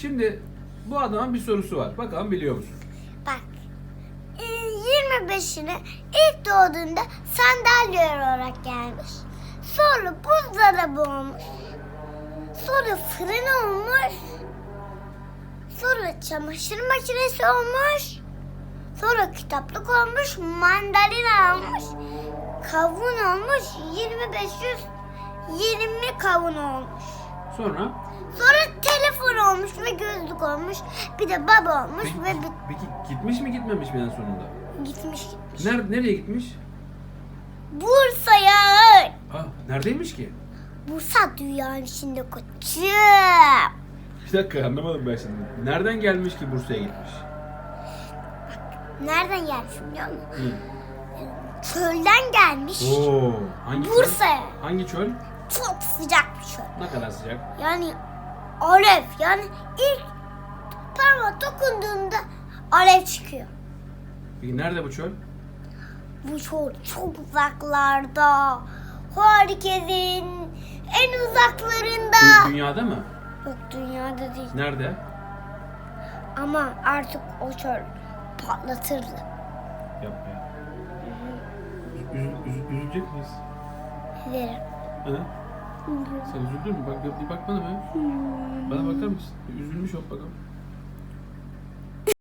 Şimdi bu adamın bir sorusu var. Bakalım biliyor musun? Bak. e, 25'ine ilk doğduğunda sandalye olarak gelmiş. Sonra buzdolabı olmuş. Sonra fırın olmuş. Sonra çamaşır makinesi olmuş. Sonra kitaplık olmuş. Mandalina olmuş. Kavun olmuş. 2500 20 kavun olmuş. Sonra Sonra olmuş ve gözlük olmuş. Bir de baba olmuş peki, ve bir peki gitmiş mi gitmemiş mi en sonunda? gitmiş gitmiş. Nerede, nereye gitmiş? Bursa'ya. Ah, neredeymiş ki? Bursa dünyanın içinde koçum. Bir dakika anlamadım ben şimdi. Nereden gelmiş ki Bursa'ya gitmiş? Nereden gelmiş biliyor musun? Hı. Çölden gelmiş. Oo, hangi çöl? Bursa'ya. Hangi çöl? Çok sıcak bir çöl. Ne kadar sıcak? Yani alev. Yani ilk parmağı dokunduğunda alev çıkıyor. Peki nerede bu çöl? Bu çöl çok uzaklarda. Herkesin en uzaklarında. Dü- Dünyada mı? Yok dünyada değil. Nerede? Ama artık o çöl patlatırdı. Yapma ya. Üz- üz- üzülecek miyiz? Derim. Ha? Sen üzüldün mü? Bak bir bak bana be. Bana bakar mısın? Üzülmüş ol bakalım.